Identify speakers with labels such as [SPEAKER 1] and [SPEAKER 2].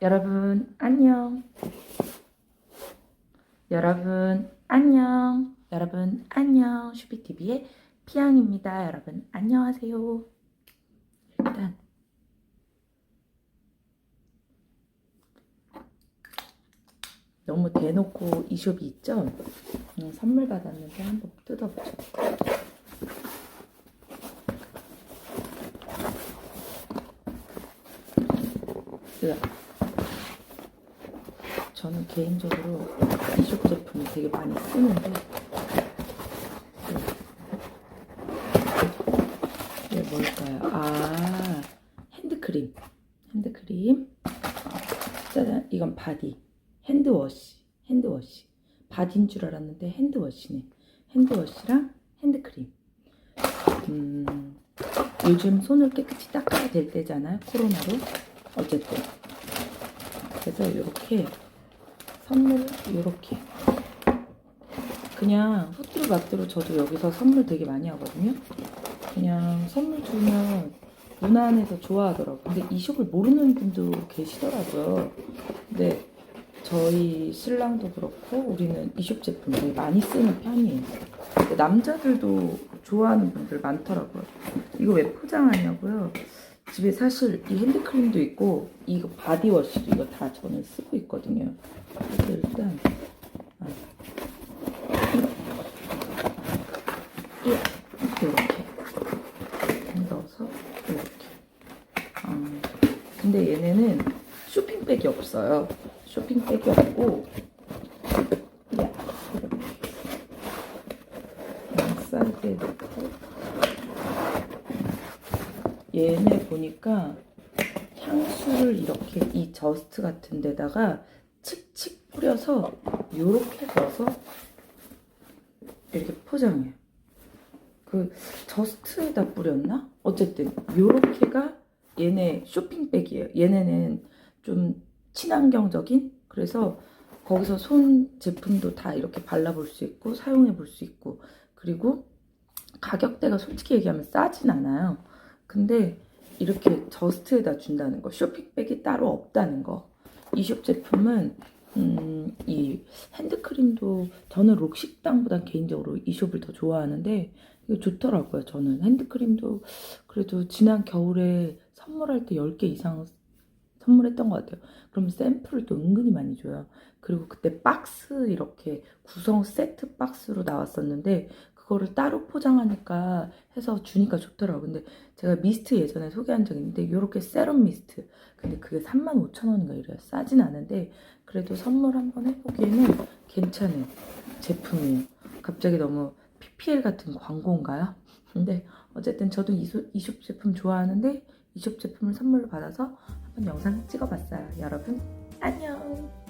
[SPEAKER 1] 여러분 안녕. 여러분 안녕. 여러분 안녕. 슈비TV의 피앙입니다. 여러분 안녕하세요. 일단 너무 대놓고 이숍이 있죠? 음, 선물 받았는데 한번 뜯어보죠. 으악. 저는 개인적으로 이숍 제품을 되게 많이 쓰는데 이게 뭘까요? 아 핸드크림. 핸드크림. 짜잔. 이건 바디. 핸드워시. 핸드워시. 바디인 줄 알았는데 핸드워시네. 핸드워시랑 핸드크림. 음, 요즘 손을 깨끗이 닦아야 될 때잖아요 코로나로. 어쨌든. 그래서 이렇게 선물 이렇게. 그냥 후뚜루마뚜루 저도 여기서 선물 되게 많이 하거든요. 그냥 선물 주면 무난해서 좋아하더라고요. 근데 이 숍을 모르는 분도 계시더라고요. 근데 저희 신랑도 그렇고 우리는 이숍 제품 되게 많이 쓰는 편이에요. 남자들도 좋아하는 분들 많더라고요. 이거 왜 포장하냐고요 집에 사실 이 핸드크림도 있고 이거 바디워시도 이거 다 저는 쓰고 있거든요. 그래서 일단 아, 이렇게 이렇게 넣어서 이렇게. 아, 근데 얘네는 쇼핑백이 없어요. 쇼핑백이 없고 야 이렇게 사이드에 넣고 얘네 보니까 향수를 이렇게 이 저스트 같은 데다가 칙칙 뿌려서 요렇게 넣어서 이렇게 포장해요. 그 저스트에다 뿌렸나? 어쨌든 요렇게가 얘네 쇼핑백이에요. 얘네는 좀 친환경적인 그래서 거기서 손 제품도 다 이렇게 발라볼 수 있고 사용해 볼 수 있고 그리고 가격대가 솔직히 얘기하면 싸진 않아요. 근데 이렇게 저스트에다 준다는 거, 쇼핑백이 따로 없다는 거. 이숍 제품은 음, 이 핸드크림도 저는 록식당보단 개인적으로 이 숍을 더 좋아하는데 이거 좋더라고요. 저는 핸드크림도 그래도 지난 겨울에 선물할 때 10개 이상 선물했던 것 같아요. 그러면 샘플을 또 은근히 많이 줘요. 그리고 그때 박스 이렇게 구성 세트 박스로 나왔었는데 그거를 따로 포장하니까 해서 주니까 좋더라고요. 근데 제가 미스트 예전에 소개한 적이 있는데 이렇게 세럼 미스트 근데 그게 35,000원인가 이래요. 싸진 않은데 그래도 선물 한번 해보기에는 괜찮은 제품이에요. 갑자기 너무 PPL 같은 광고인가요? 근데 어쨌든 저도 이숍, 이숍 제품 좋아하는데 이숍 제품을 선물로 받아서 한번 영상 찍어봤어요. 여러분 안녕